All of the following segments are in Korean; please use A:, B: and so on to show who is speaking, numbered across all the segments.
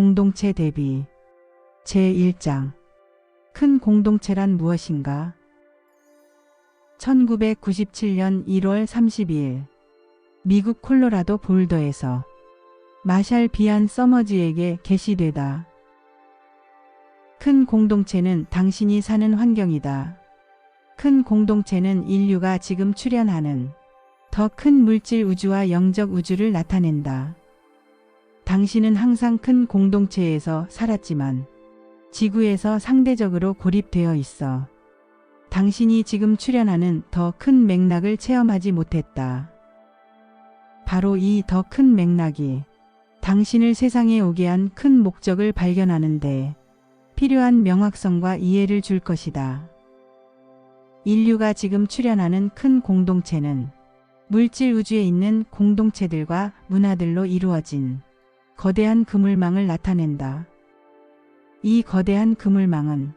A: 공동체 대비 제1장 큰 공동체란 무엇인가? 1997년 1월 32일 미국 콜로라도 볼더에서 마샬 비안 서머즈에게 게시되다. 큰 공동체는 당신이 사는 환경이다. 큰 공동체는 인류가 지금 출현하는 더 큰 물질 우주와 영적 우주를 나타낸다. 당신은 항상 큰 공동체에서 살았지만 지구에서 상대적으로 고립되어 있어. 당신이 지금 출현하는 더 큰 맥락을 체험하지 못했다. 바로 이 더 큰 맥락이 당신을 세상에 오게 한 큰 목적을 발견하는데 필요한 명확성과 이해를 줄 것이다. 인류가 지금 출현하는 큰 공동체는 물질 우주에 있는 공동체들과 문화들로 이루어진 거대한 그물망을 나타낸다. 이 거대한 그물망은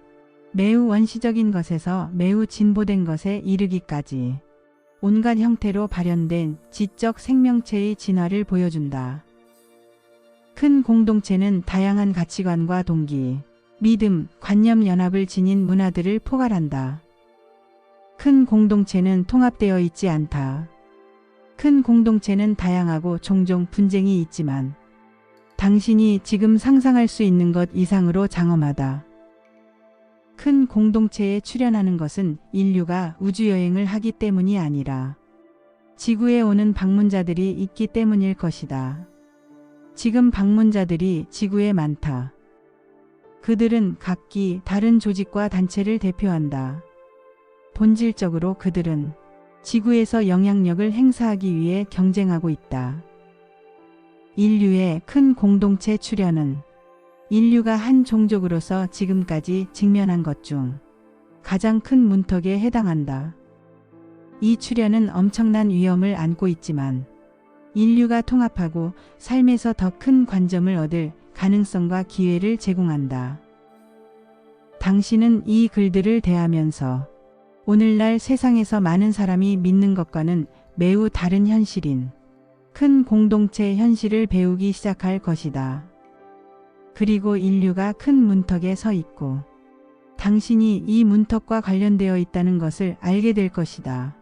A: 매우 원시적인 것에서 매우 진보된 것에 이르기까지 온갖 형태로 발현된 지적 생명체의 진화를 보여준다. 큰 공동체는 다양한 가치관과 동기, 믿음, 관념 연합을 지닌 문화들을 포괄한다. 큰 공동체는 통합되어 있지 않다. 큰 공동체는 다양하고 종종 분쟁이 있지만 당신이 지금 상상할 수 있는 것 이상으로 장엄하다. 큰 공동체에 출연하는 것은 인류가 우주여행을 하기 때문이 아니라 지구에 오는 방문자들이 있기 때문일 것이다. 지금 방문자들이 지구에 많다. 그들은 각기 다른 조직과 단체를 대표한다. 본질적으로 그들은 지구에서 영향력을 행사하기 위해 경쟁하고 있다. 인류의 큰 공동체 출현은 인류가 한 종족으로서 지금까지 직면한 것 중 가장 큰 문턱에 해당한다. 이 출현은 엄청난 위험을 안고 있지만 인류가 통합하고 삶에서 더 큰 관점을 얻을 가능성과 기회를 제공한다. 당신은 이 글들을 대하면서 오늘날 세상에서 많은 사람이 믿는 것과는 매우 다른 현실인 큰 공동체 현실을 배우기 시작할 것이다. 그리고 인류가 큰 문턱에 서 있고 당신이 이 문턱과 관련되어 있다는 것을 알게 될 것이다.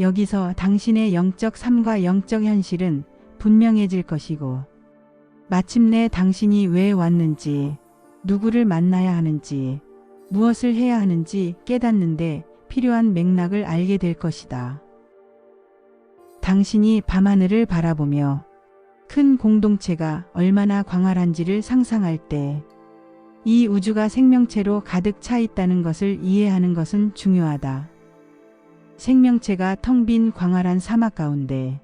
A: 여기서 당신의 영적 삶과 영적 현실은 분명해질 것이고 마침내 당신이 왜 왔는지 누구를 만나야 하는지 무엇을 해야 하는지 깨닫는데 필요한 맥락을 알게 될 것이다. 당신이 밤하늘을 바라보며 큰 공동체가 얼마나 광활한지를 상상할 때 이 우주가 생명체로 가득 차 있다는 것을 이해하는 것은 중요하다. 생명체가 텅 빈 광활한 사막 가운데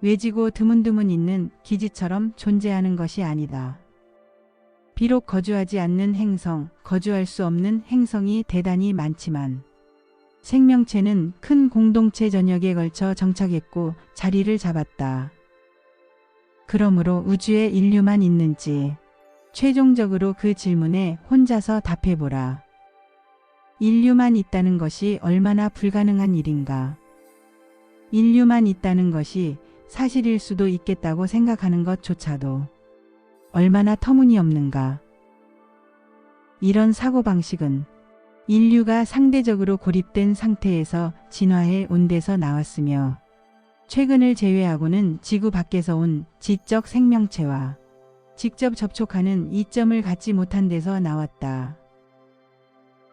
A: 외지고 드문드문 있는 기지처럼 존재하는 것이 아니다. 비록 거주하지 않는 행성, 거주할 수 없는 행성이 대단히 많지만 생명체는 큰 공동체 전역에 걸쳐 정착했고 자리를 잡았다. 그러므로 우주에 인류만 있는지 최종적으로 그 질문에 혼자서 답해보라. 인류만 있다는 것이 얼마나 불가능한 일인가. 인류만 있다는 것이 사실일 수도 있겠다고 생각하는 것조차도 얼마나 터무니없는가. 이런 사고방식은 인류가 상대적으로 고립된 상태에서 진화해 온 데서 나왔으며 최근을 제외하고는 지구 밖에서 온 지적 생명체와 직접 접촉하는 이점을 갖지 못한 데서 나왔다.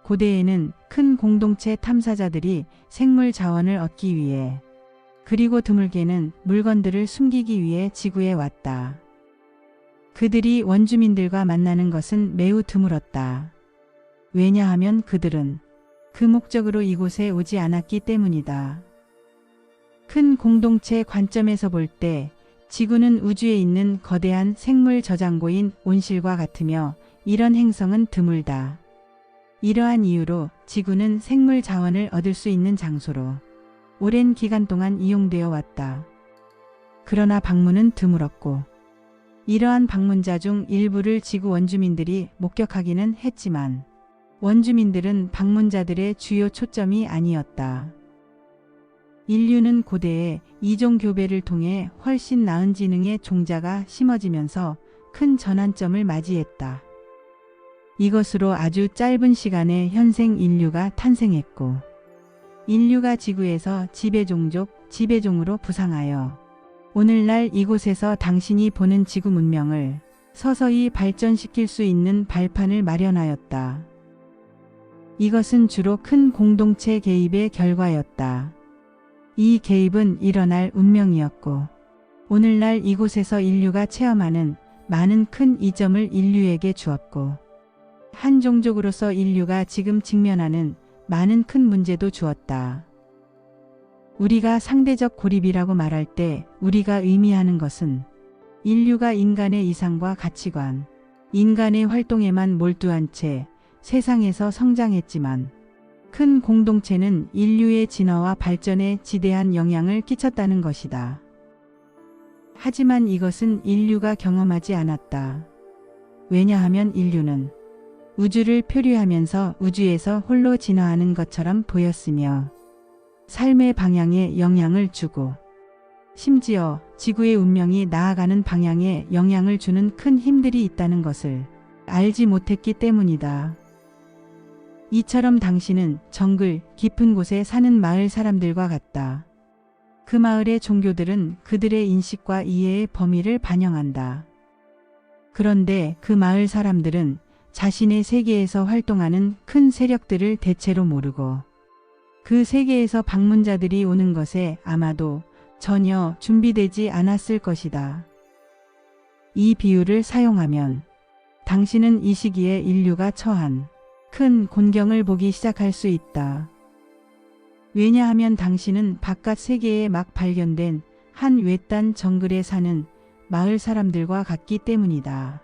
A: 고대에는 큰 공동체 탐사자들이 생물 자원을 얻기 위해 그리고 드물게는 물건들을 숨기기 위해 지구에 왔다. 그들이 원주민들과 만나는 것은 매우 드물었다. 왜냐하면 그들은 그 목적으로 이곳에 오지 않았기 때문이다. 큰 공동체 관점에서 볼 때 지구는 우주에 있는 거대한 생물 저장고인 온실과 같으며 이런 행성은 드물다. 이러한 이유로 지구는 생물 자원을 얻을 수 있는 장소로 오랜 기간 동안 이용되어 왔다. 그러나 방문은 드물었고 이러한 방문자 중 일부를 지구 원주민들이 목격하기는 했지만 원주민들은 방문자들의 주요 초점이 아니었다. 인류는 고대에 이종 교배를 통해 훨씬 나은 지능의 종자가 심어지면서 큰 전환점을 맞이했다. 이것으로 아주 짧은 시간에 현생 인류가 탄생했고, 인류가 지구에서 지배종족, 지배종으로 부상하여 오늘날 이곳에서 당신이 보는 지구 문명을 서서히 발전시킬 수 있는 발판을 마련하였다. 이것은 주로 큰 공동체 개입의 결과였다. 이 개입은 일어날 운명이었고, 오늘날 이곳에서 인류가 체험하는 많은 큰 이점을 인류에게 주었고, 한 종족으로서 인류가 지금 직면하는 많은 큰 문제도 주었다. 우리가 상대적 고립이라고 말할 때 우리가 의미하는 것은 인류가 인간의 이상과 가치관, 인간의 활동에만 몰두한 채 세상에서 성장했지만 큰 공동체는 인류의 진화와 발전에 지대한 영향을 끼쳤다는 것이다. 하지만 이것은 인류가 경험하지 않았다. 왜냐하면 인류는 우주를 표류하면서 우주에서 홀로 진화하는 것처럼 보였으며 삶의 방향에 영향을 주고 심지어 지구의 운명이 나아가는 방향에 영향을 주는 큰 힘들이 있다는 것을 알지 못했기 때문이다. 이처럼 당신은 정글 깊은 곳에 사는 마을 사람들과 같다. 그 마을의 종교들은 그들의 인식과 이해의 범위를 반영한다. 그런데 그 마을 사람들은 자신의 세계에서 활동하는 큰 세력들을 대체로 모르고 그 세계에서 방문자들이 오는 것에 아마도 전혀 준비되지 않았을 것이다. 이 비유를 사용하면 당신은 이 시기에 인류가 처한 큰 곤경을 보기 시작할 수 있다. 왜냐하면 당신은 바깥 세계에 막 발견된 한 외딴 정글에 사는 마을 사람들과 같기 때문이다.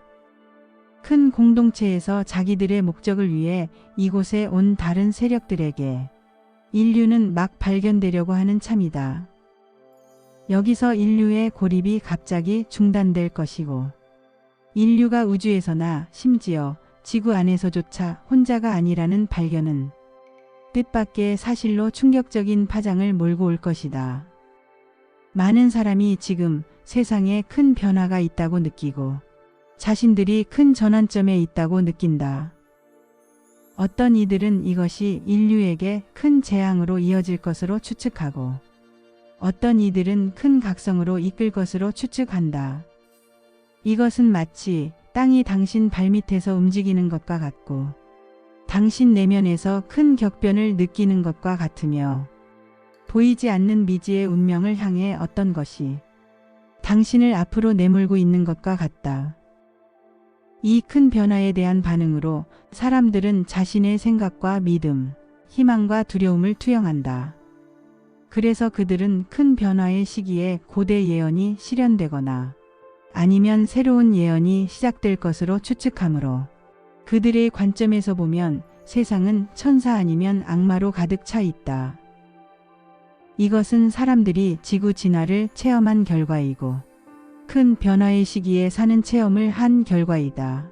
A: 큰 공동체에서 자기들의 목적을 위해 이곳에 온 다른 세력들에게 인류는 막 발견되려고 하는 참이다. 여기서 인류의 고립이 갑자기 중단될 것이고 인류가 우주에서나 심지어 지구 안에서조차 혼자가 아니라는 발견은 뜻밖의 사실로 충격적인 파장을 몰고 올 것이다. 많은 사람이 지금 세상에 큰 변화가 있다고 느끼고 자신들이 큰 전환점에 있다고 느낀다. 어떤 이들은 이것이 인류에게 큰 재앙으로 이어질 것으로 추측하고 어떤 이들은 큰 각성으로 이끌 것으로 추측한다. 이것은 마치 땅이 당신 발밑에서 움직이는 것과 같고 당신 내면에서 큰 격변을 느끼는 것과 같으며 보이지 않는 미지의 운명을 향해 어떤 것이 당신을 앞으로 내몰고 있는 것과 같다. 이 큰 변화에 대한 반응으로 사람들은 자신의 생각과 믿음, 희망과 두려움을 투영한다. 그래서 그들은 큰 변화의 시기에 고대 예언이 실현되거나 아니면 새로운 예언이 시작될 것으로 추측하므로 그들의 관점에서 보면 세상은 천사 아니면 악마로 가득 차 있다. 이것은 사람들이 지구 진화를 체험한 결과이고 큰 변화의 시기에 사는 체험을 한 결과이다.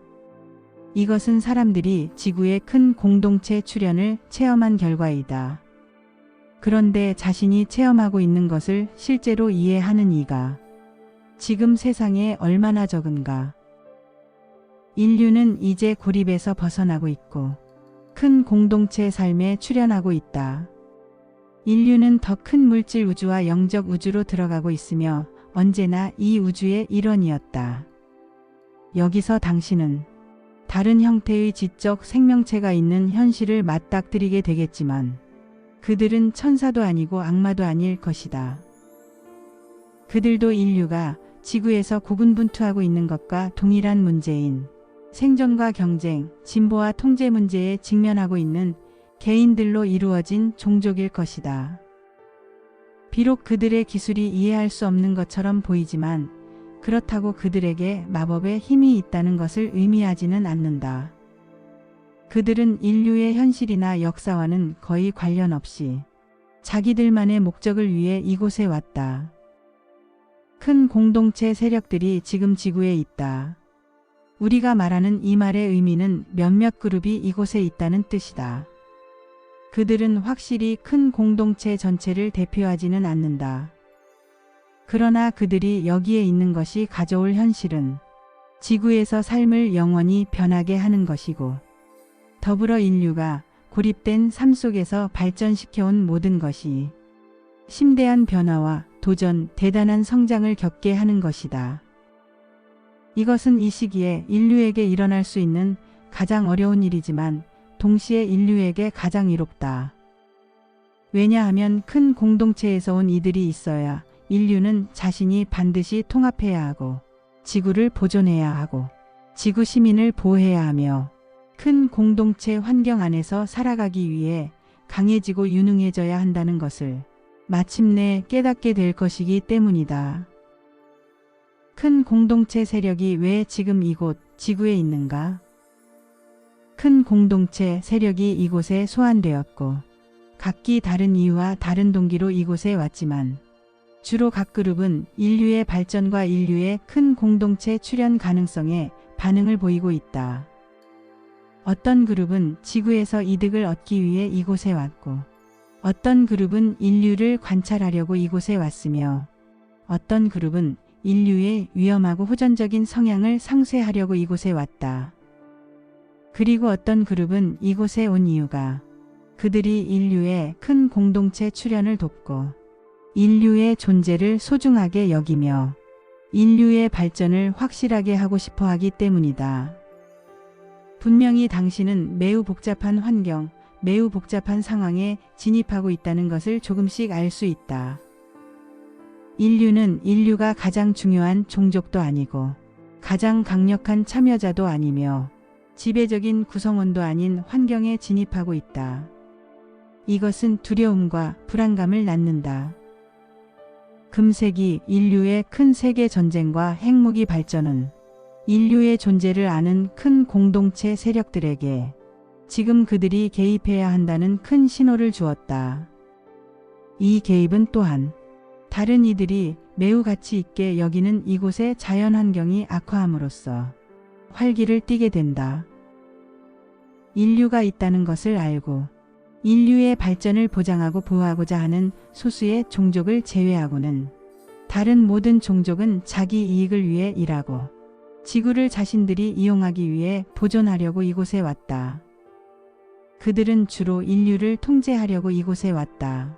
A: 이것은 사람들이 지구의 큰 공동체 출현을 체험한 결과이다. 그런데 자신이 체험하고 있는 것을 실제로 이해하는 이가 지금 세상에 얼마나 적은가. 인류는 이제 고립에서 벗어나고 있고 큰 공동체 삶에 출현하고 있다. 인류는 더 큰 물질 우주와 영적 우주로 들어가고 있으며 언제나 이 우주의 일원이었다. 여기서 당신은 다른 형태의 지적 생명체가 있는 현실을 맞닥뜨리게 되겠지만 그들은 천사도 아니고 악마도 아닐 것이다. 그들도 인류가 지구에서 고군분투하고 있는 것과 동일한 문제인 생존과 경쟁, 진보와 통제 문제에 직면하고 있는 개인들로 이루어진 종족일 것이다. 비록 그들의 기술이 이해할 수 없는 것처럼 보이지만 그렇다고 그들에게 마법의 힘이 있다는 것을 의미하지는 않는다. 그들은 인류의 현실이나 역사와는 거의 관련 없이 자기들만의 목적을 위해 이곳에 왔다. 큰 공동체 세력들이 지금 지구에 있다. 우리가 말하는 이 말의 의미는 몇몇 그룹이 이곳에 있다는 뜻이다. 그들은 확실히 큰 공동체 전체를 대표하지는 않는다. 그러나 그들이 여기에 있는 것이 가져올 현실은 지구에서 삶을 영원히 변하게 하는 것이고 더불어 인류가 고립된 삶 속에서 발전시켜온 모든 것이 심대한 변화와 도전, 대단한 성장을 겪게 하는 것이다. 이것은 이 시기에 인류에게 일어날 수 있는 가장 어려운 일이지만 동시에 인류에게 가장 이롭다. 왜냐하면 큰 공동체에서 온 이들이 있어야 인류는 자신이 반드시 통합해야 하고 지구를 보존해야 하고 지구 시민을 보호해야 하며 큰 공동체 환경 안에서 살아가기 위해 강해지고 유능해져야 한다는 것을 마침내 깨닫게 될 것이기 때문이다. 큰 공동체 세력이 왜 지금 이곳 지구에 있는가? 큰 공동체 세력이 이곳에 소환되었고 각기 다른 이유와 다른 동기로 이곳에 왔지만 주로 각 그룹은 인류의 발전과 인류의 큰 공동체 출현 가능성에 반응을 보이고 있다. 어떤 그룹은 지구에서 이득을 얻기 위해 이곳에 왔고 어떤 그룹은 인류를 관찰하려고 이곳에 왔으며 어떤 그룹은 인류의 위험하고 호전적인 성향을 상쇄하려고 이곳에 왔다. 그리고 어떤 그룹은 이곳에 온 이유가 그들이 인류의 큰 공동체 출현을 돕고 인류의 존재를 소중하게 여기며 인류의 발전을 확실하게 하고 싶어 하기 때문이다. 분명히 당신은 매우 복잡한 환경, 매우 복잡한 상황에 진입하고 있다는 것을 조금씩 알 수 있다. 인류는 인류가 가장 중요한 종족도 아니고 가장 강력한 참여자도 아니며 지배적인 구성원도 아닌 환경에 진입하고 있다. 이것은 두려움과 불안감을 낳는다. 금세기 인류의 큰 세계 전쟁과 핵무기 발전은 인류의 존재를 아는 큰 공동체 세력들에게 지금 그들이 개입해야 한다는 큰 신호를 주었다. 이 개입은 또한 다른 이들이 매우 가치 있게 여기는 이곳의 자연 환경이 악화함으로써 활기를 띠게 된다. 인류가 있다는 것을 알고 인류의 발전을 보장하고 보호하고자 하는 소수의 종족을 제외하고는 다른 모든 종족은 자기 이익을 위해 일하고 지구를 자신들이 이용하기 위해 보존하려고 이곳에 왔다. 그들은 주로 인류를 통제하려고 이곳에 왔다.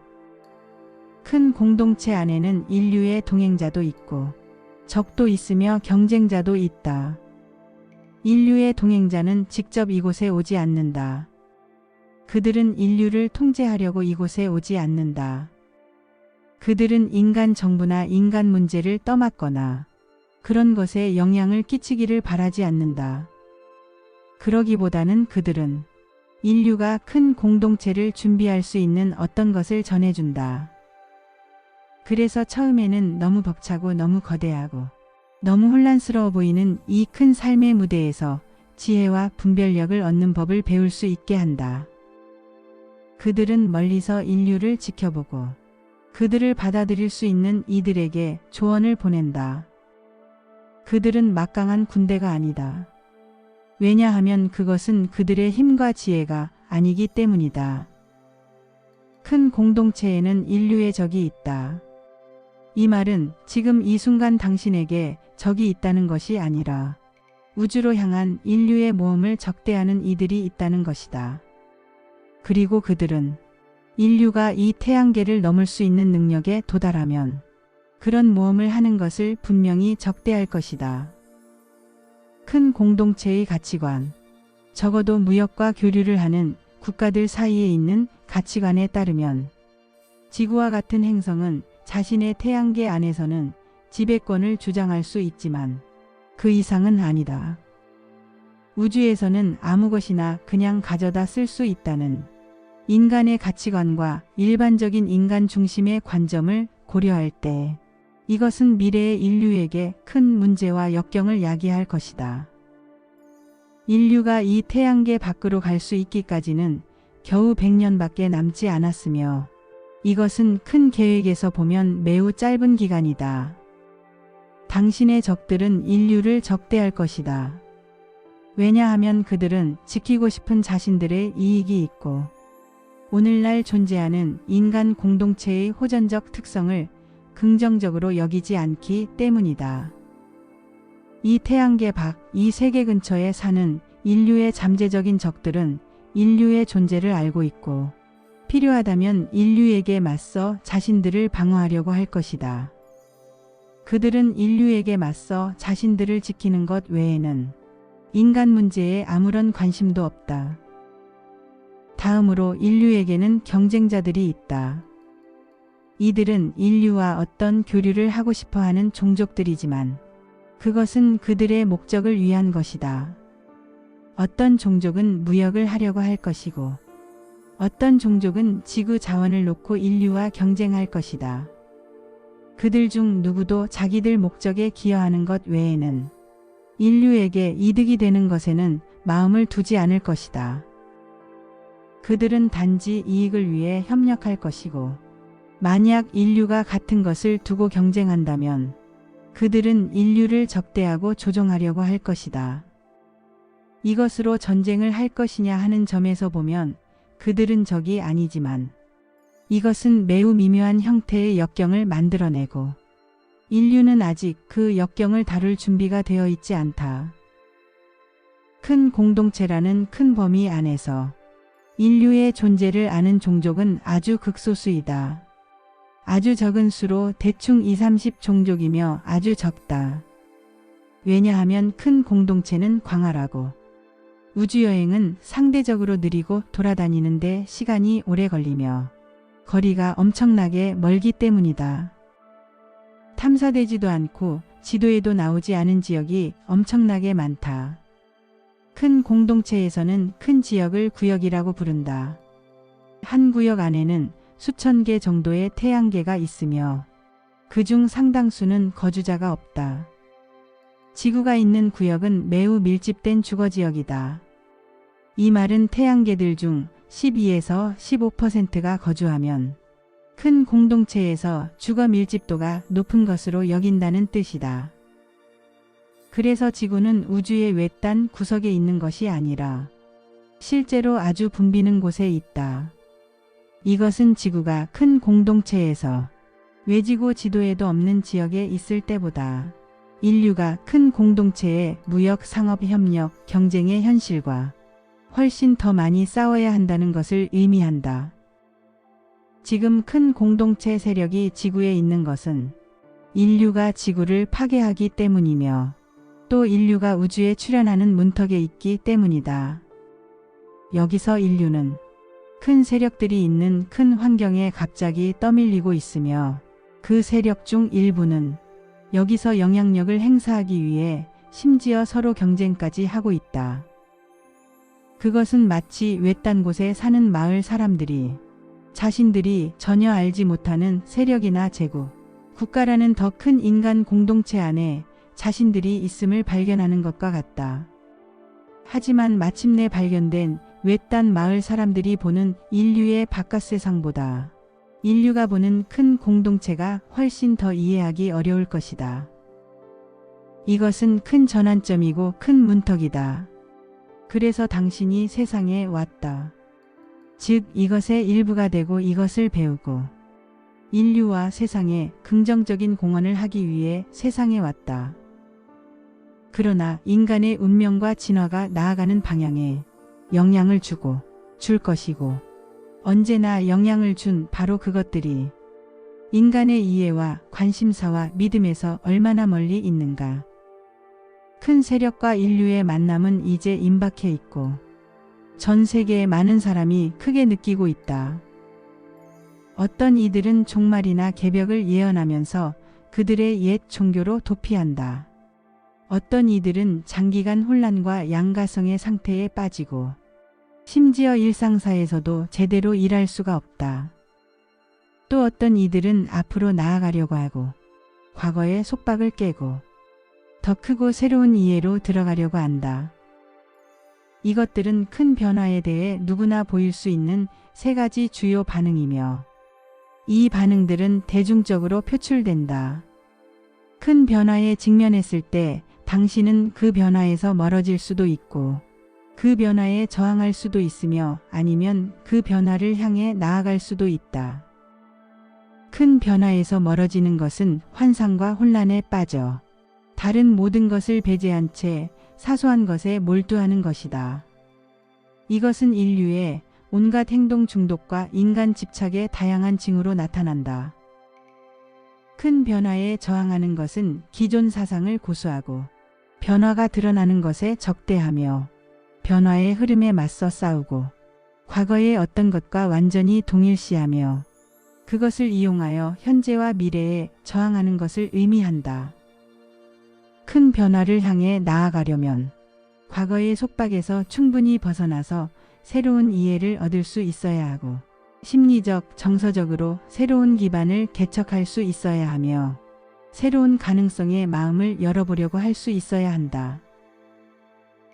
A: 큰 공동체 안에는 인류의 동행자도 있고 적도 있으며 경쟁자도 있다. 인류의 동행자는 직접 이곳에 오지 않는다. 그들은 인류를 통제하려고 이곳에 오지 않는다. 그들은 인간 정부나 인간 문제를 떠맡거나 그런 것에 영향을 끼치기를 바라지 않는다. 그러기보다는 그들은 인류가 큰 공동체를 준비할 수 있는 어떤 것을 전해준다. 그래서 처음에는 너무 벅차고 너무 거대하고 너무 혼란스러워 보이는 이 큰 삶의 무대에서 지혜와 분별력을 얻는 법을 배울 수 있게 한다. 그들은 멀리서 인류를 지켜보고 그들을 받아들일 수 있는 이들에게 조언을 보낸다. 그들은 막강한 군대가 아니다. 왜냐하면 그것은 그들의 힘과 지혜가 아니기 때문이다. 큰 공동체에는 인류의 적이 있다. 이 말은 지금 이 순간 당신에게 적이 있다는 것이 아니라 우주로 향한 인류의 모험을 적대하는 이들이 있다는 것이다. 그리고 그들은 인류가 이 태양계를 넘을 수 있는 능력에 도달하면 그런 모험을 하는 것을 분명히 적대할 것이다. 큰 공동체의 가치관, 적어도 무역과 교류를 하는 국가들 사이에 있는 가치관에 따르면 지구와 같은 행성은 자신의 태양계 안에서는 지배권을 주장할 수 있지만 그 이상은 아니다. 우주에서는 아무 것이나 그냥 가져다 쓸 수 있다는 인간의 가치관과 일반적인 인간 중심의 관점을 고려할 때 이것은 미래의 인류에게 큰 문제와 역경을 야기할 것이다. 인류가 이 태양계 밖으로 갈 수 있기까지는 겨우 100년밖에 남지 않았으며 이것은 큰 계획에서 보면 매우 짧은 기간이다. 당신의 적들은 인류를 적대할 것이다. 왜냐하면 그들은 지키고 싶은 자신들의 이익이 있고 오늘날 존재하는 인간 공동체의 호전적 특성을 긍정적으로 여기지 않기 때문이다. 이 태양계 밖, 이 세계 근처에 사는 인류의 잠재적인 적들은 인류의 존재를 알고 있고 필요하다면 인류에게 맞서 자신들을 방어하려고 할 것이다. 그들은 인류에게 맞서 자신들을 지키는 것 외에는 인간 문제에 아무런 관심도 없다. 다음으로 인류에게는 경쟁자들이 있다. 이들은 인류와 어떤 교류를 하고 싶어 하는 종족들이지만 그것은 그들의 목적을 위한 것이다. 어떤 종족은 무역을 하려고 할 것이고 어떤 종족은 지구 자원을 놓고 인류와 경쟁할 것이다. 그들 중 누구도 자기들 목적에 기여하는 것 외에는 인류에게 이득이 되는 것에는 마음을 두지 않을 것이다. 그들은 단지 이익을 위해 협력할 것이고 만약 인류가 같은 것을 두고 경쟁한다면 그들은 인류를 적대하고 조종하려고 할 것이다. 이것으로 전쟁을 할 것이냐 하는 점에서 보면 그들은 적이 아니지만 이것은 매우 미묘한 형태의 역경을 만들어내고 인류는 아직 그 역경을 다룰 준비가 되어 있지 않다. 큰 공동체라는 큰 범위 안에서 인류의 존재를 아는 종족은 아주 극소수이다. 아주 적은 수로 대충 2, 30 종족이며 아주 적다. 왜냐하면 큰 공동체는 광활하고 우주여행은 상대적으로 느리고 돌아다니는데 시간이 오래 걸리며 거리가 엄청나게 멀기 때문이다. 탐사되지도 않고 지도에도 나오지 않은 지역이 엄청나게 많다. 큰 공동체에서는 큰 지역을 구역이라고 부른다. 한 구역 안에는 수천 개 정도의 태양계가 있으며 그 중 상당수는 거주자가 없다. 지구가 있는 구역은 매우 밀집된 주거 지역이다. 이 말은 태양계들 중 12에서 15%가 거주하면 큰 공동체에서 주거 밀집도가 높은 것으로 여긴다는 뜻이다. 그래서 지구는 우주의 외딴 구석에 있는 것이 아니라 실제로 아주 붐비는 곳에 있다. 이것은 지구가 큰 공동체에서 외지구 지도에도 없는 지역에 있을 때보다 인류가 큰 공동체의 무역, 상업, 협력, 경쟁의 현실과 훨씬 더 많이 싸워야 한다는 것을 의미한다. 지금 큰 공동체 세력이 지구에 있는 것은 인류가 지구를 파괴하기 때문이며 또 인류가 우주에 출현하는 문턱에 있기 때문이다. 여기서 인류는 큰 세력들이 있는 큰 환경에 갑자기 떠밀리고 있으며 그 세력 중 일부는 여기서 영향력을 행사하기 위해 심지어 서로 경쟁까지 하고 있다. 그것은 마치 외딴 곳에 사는 마을 사람들이 자신들이 전혀 알지 못하는 세력이나 제국, 국가라는 더 큰 인간 공동체 안에 자신들이 있음을 발견하는 것과 같다. 하지만 마침내 발견된 외딴 마을 사람들이 보는 인류의 바깥 세상보다 인류가 보는 큰 공동체가 훨씬 더 이해하기 어려울 것이다. 이것은 큰 전환점이고 큰 문턱이다. 그래서 당신이 세상에 왔다. 즉 이것의 일부가 되고 이것을 배우고 인류와 세상에 긍정적인 공헌을 하기 위해 세상에 왔다. 그러나 인간의 운명과 진화가 나아가는 방향에 영향을 주고 줄 것이고 언제나 영향을 준 바로 그것들이 인간의 이해와 관심사와 믿음에서 얼마나 멀리 있는가. 큰 세력과 인류의 만남은 이제 임박해 있고 전 세계의 많은 사람이 크게 느끼고 있다. 어떤 이들은 종말이나 개벽을 예언하면서 그들의 옛 종교로 도피한다. 어떤 이들은 장기간 혼란과 양가성의 상태에 빠지고 심지어 일상사에서도 제대로 일할 수가 없다. 또 어떤 이들은 앞으로 나아가려고 하고 과거의 속박을 깨고 더 크고 새로운 이해로 들어가려고 한다. 이것들은 큰 변화에 대해 누구나 보일 수 있는 세 가지 주요 반응이며 이 반응들은 대중적으로 표출된다. 큰 변화에 직면했을 때 당신은 그 변화에서 멀어질 수도 있고 그 변화에 저항할 수도 있으며 아니면 그 변화를 향해 나아갈 수도 있다. 큰 변화에서 멀어지는 것은 환상과 혼란에 빠져 다른 모든 것을 배제한 채 사소한 것에 몰두하는 것이다. 이것은 인류의 온갖 행동 중독과 인간 집착의 다양한 징후로 나타난다. 큰 변화에 저항하는 것은 기존 사상을 고수하고 변화가 드러나는 것에 적대하며 변화의 흐름에 맞서 싸우고 과거의 어떤 것과 완전히 동일시하며 그것을 이용하여 현재와 미래에 저항하는 것을 의미한다. 큰 변화를 향해 나아가려면 과거의 속박에서 충분히 벗어나서 새로운 이해를 얻을 수 있어야 하고 심리적, 정서적으로 새로운 기반을 개척할 수 있어야 하며 새로운 가능성에 마음을 열어보려고 할 수 있어야 한다.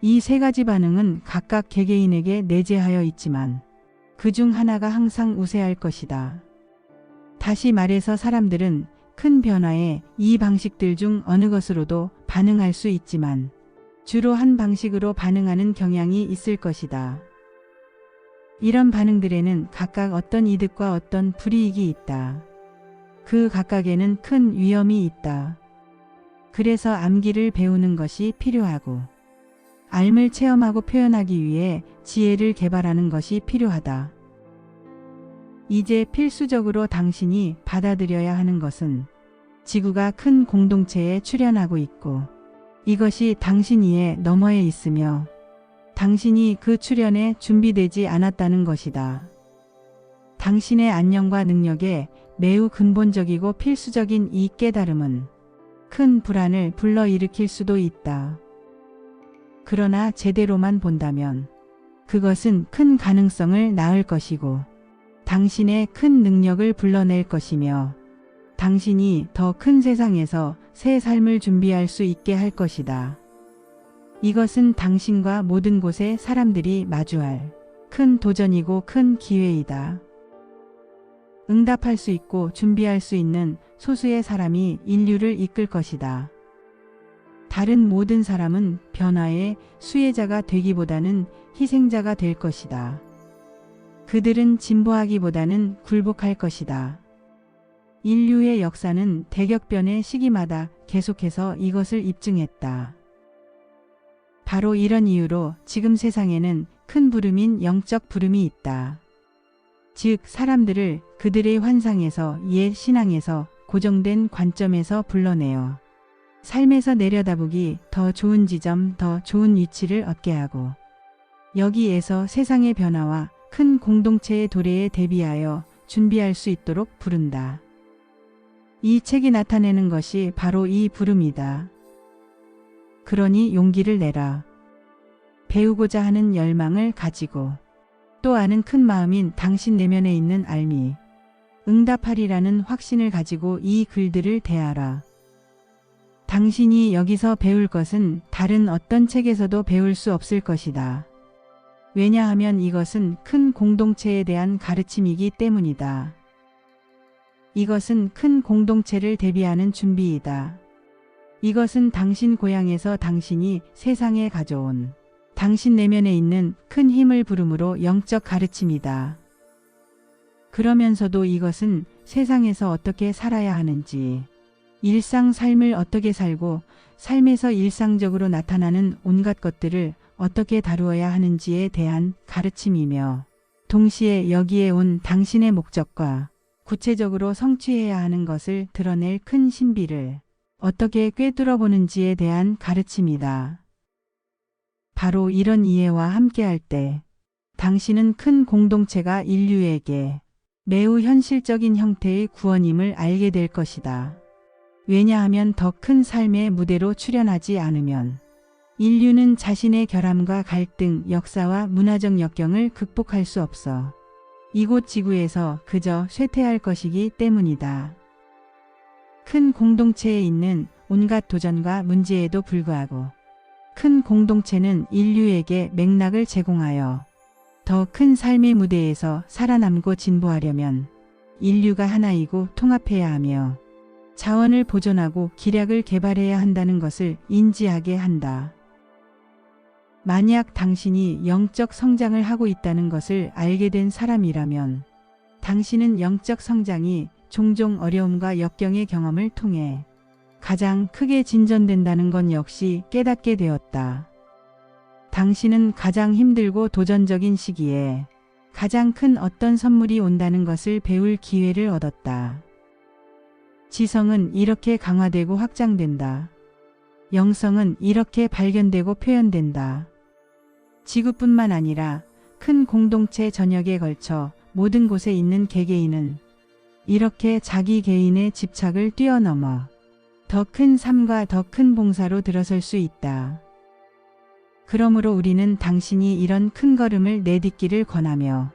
A: 이 세 가지 반응은 각각 개개인에게 내재하여 있지만 그 중 하나가 항상 우세할 것이다. 다시 말해서 사람들은 큰 변화에 이 방식들 중 어느 것으로도 반응할 수 있지만 주로 한 방식으로 반응하는 경향이 있을 것이다. 이런 반응들에는 각각 어떤 이득과 어떤 불이익이 있다. 그 각각에는 큰 위험이 있다. 그래서 암기를 배우는 것이 필요하고 알을 체험하고 표현하기 위해 지혜를 개발하는 것이 필요하다. 이제 필수적으로 당신이 받아들여야 하는 것은 지구가 큰 공동체에 출현하고 있고 이것이 당신 이해 너머에 있으며 당신이 그 출현에 준비되지 않았다는 것이다. 당신의 안녕과 능력에 매우 근본적이고 필수적인 이 깨달음은 큰 불안을 불러일으킬 수도 있다. 그러나 제대로만 본다면 그것은 큰 가능성을 낳을 것이고 당신의 큰 능력을 불러낼 것이며 당신이 더 큰 세상에서 새 삶을 준비할 수 있게 할 것이다. 이것은 당신과 모든 곳의 사람들이 마주할 큰 도전이고 큰 기회이다. 응답할 수 있고 준비할 수 있는 소수의 사람이 인류를 이끌 것이다. 다른 모든 사람은 변화의 수혜자가 되기보다는 희생자가 될 것이다. 그들은 진보하기보다는 굴복할 것이다. 인류의 역사는 대격변의 시기마다 계속해서 이것을 입증했다. 바로 이런 이유로 지금 세상에는 큰 부름인 영적 부름이 있다. 즉, 사람들을 그들의 환상에서 옛 신앙에서 고정된 관점에서 불러내어 삶에서 내려다보기 더 좋은 지점, 더 좋은 위치를 얻게 하고 여기에서 세상의 변화와 큰 공동체의 도래에 대비하여 준비할 수 있도록 부른다. 이 책이 나타내는 것이 바로 이 부름이다. 그러니 용기를 내라. 배우고자 하는 열망을 가지고 또 아는 큰 마음인 당신 내면에 있는 알미, 응답하리라는 확신을 가지고 이 글들을 대하라. 당신이 여기서 배울 것은 다른 어떤 책에서도 배울 수 없을 것이다. 왜냐하면 이것은 큰 공동체에 대한 가르침이기 때문이다. 이것은 큰 공동체를 대비하는 준비이다. 이것은 당신 고향에서 당신이 세상에 가져온 당신 내면에 있는 큰 힘을 부름으로 영적 가르침이다. 그러면서도 이것은 세상에서 어떻게 살아야 하는지, 일상 삶을 어떻게 살고 삶에서 일상적으로 나타나는 온갖 것들을 어떻게 다루어야 하는지에 대한 가르침이며 동시에 여기에 온 당신의 목적과 구체적으로 성취해야 하는 것을 드러낼 큰 신비를 어떻게 꿰뚫어 보는지에 대한 가르침이다. 바로 이런 이해와 함께할 때 당신은 큰 공동체가 인류에게 매우 현실적인 형태의 구원임을 알게 될 것이다. 왜냐하면 더 큰 삶의 무대로 출연하지 않으면 인류는 자신의 결함과 갈등, 역사와 문화적 역경을 극복할 수 없어 이곳 지구에서 그저 쇠퇴할 것이기 때문이다. 큰 공동체에 있는 온갖 도전과 문제에도 불구하고 큰 공동체는 인류에게 맥락을 제공하여 더 큰 삶의 무대에서 살아남고 진보하려면 인류가 하나이고 통합해야 하며 자원을 보존하고 기략을 개발해야 한다는 것을 인지하게 한다. 만약 당신이 영적 성장을 하고 있다는 것을 알게 된 사람이라면 당신은 영적 성장이 종종 어려움과 역경의 경험을 통해 가장 크게 진전된다는 건 역시 깨닫게 되었다. 당신은 가장 힘들고 도전적인 시기에 가장 큰 어떤 선물이 온다는 것을 배울 기회를 얻었다. 지성은 이렇게 강화되고 확장된다. 영성은 이렇게 발견되고 표현된다. 지구뿐만 아니라 큰 공동체 전역에 걸쳐 모든 곳에 있는 개개인은 이렇게 자기 개인의 집착을 뛰어넘어 더 큰 삶과 더 큰 봉사로 들어설 수 있다. 그러므로 우리는 당신이 이런 큰 걸음을 내딛기를 권하며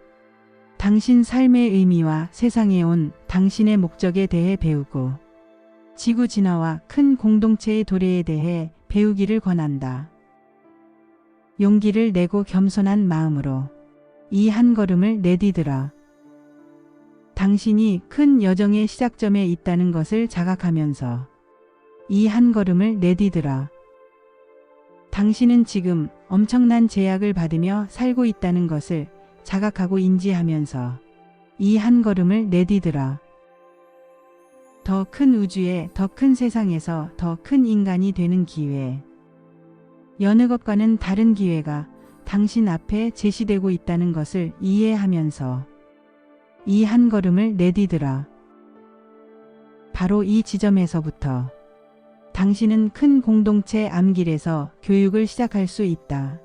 A: 당신 삶의 의미와 세상에 온 당신의 목적에 대해 배우고 지구 진화와 큰 공동체의 도래에 대해 배우기를 권한다. 용기를 내고 겸손한 마음으로 이 한 걸음을 내디드라. 당신이 큰 여정의 시작점에 있다는 것을 자각하면서 이 한 걸음을 내디드라. 당신은 지금 엄청난 제약을 받으며 살고 있다는 것을 자각하고 인지하면서 이 한 걸음을 내디드라. 더큰 우주에 더 큰 세상에서 더 큰 인간이 되는 기회. 여느 것과는 다른 기회가 당신 앞에 제시되고 있다는 것을 이해하면서 이 한 걸음을 내디드라. 바로 이 지점에서부터 당신은 큰 공동체 암길에서 교육을 시작할 수 있다.